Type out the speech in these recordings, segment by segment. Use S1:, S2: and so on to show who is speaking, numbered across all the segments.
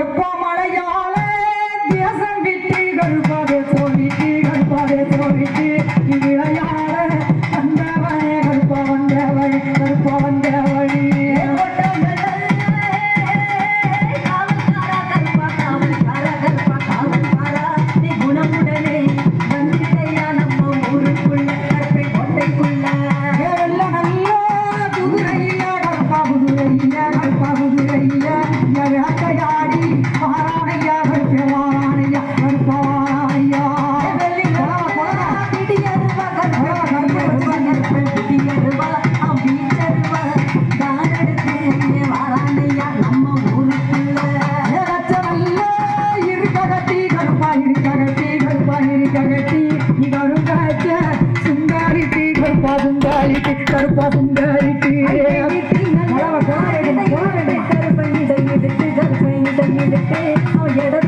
S1: எப்போ மழையால தேசம் விட்டு கருப்பாதே சொல்லிட்டு கருப்பாதே சொல்லிட்டு விளையாட வந்தவனே கருப்பா வந்தவன் கருப்பா வந்தவன் Yeah. Oh,
S2: yeah.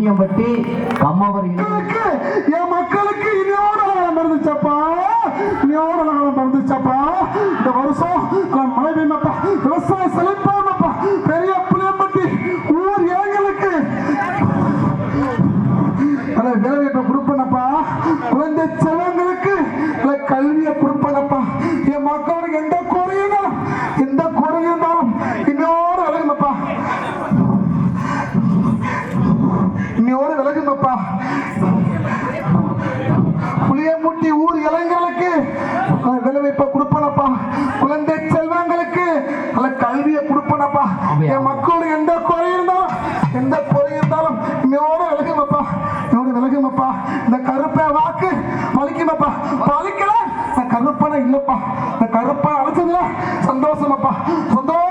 S2: புளியம்பட்டி கம்மாவரி
S3: மக்களுக்கு, என் மக்களுக்கு இனியோட காலம் பிறந்துச்சப்பா. இனியோட காலம் பிறந்துச்சப்பா. இந்த வருஷம் நான் மழை பெய்யப்பா விவசாய செழிப்பாமப்பா பெரிய புளியம்பட்டி ஊர் ஏங்களுக்கு நல்ல வேலைவாய்ப்பை கொடுப்பனப்பா. குழந்தை செல்வங்களுக்கு கல்வியை கொடுப்பனப்பா. என் மக்களுக்கு எந்த குறையும் எந்த குறையும் தான் இன்னையோட விலகுங்கப்பா. புளியமுட்டி ஊர் இளைஞர்களுக்கு விளைவிப்ப கொடுப்பனப்பா. குழந்தை செல்வங்களுக்கு நல்ல கல்வியை கொடுப்பனப்பா. என் மக்கள் எந்த குறை இருந்தாலும் எந்த குறை இருந்தாலும் இன்னையோட விலகுங்கப்பா. இன்னோடு விலகுங்கப்பா. இந்த கருப்பை வாக்கு பழிக்குமப்பா பழிக்கல கருப்பனை இல்லப்பா. இந்த கருப்பை அழைச்சதுல சந்தோஷமப்பா சந்தோஷம்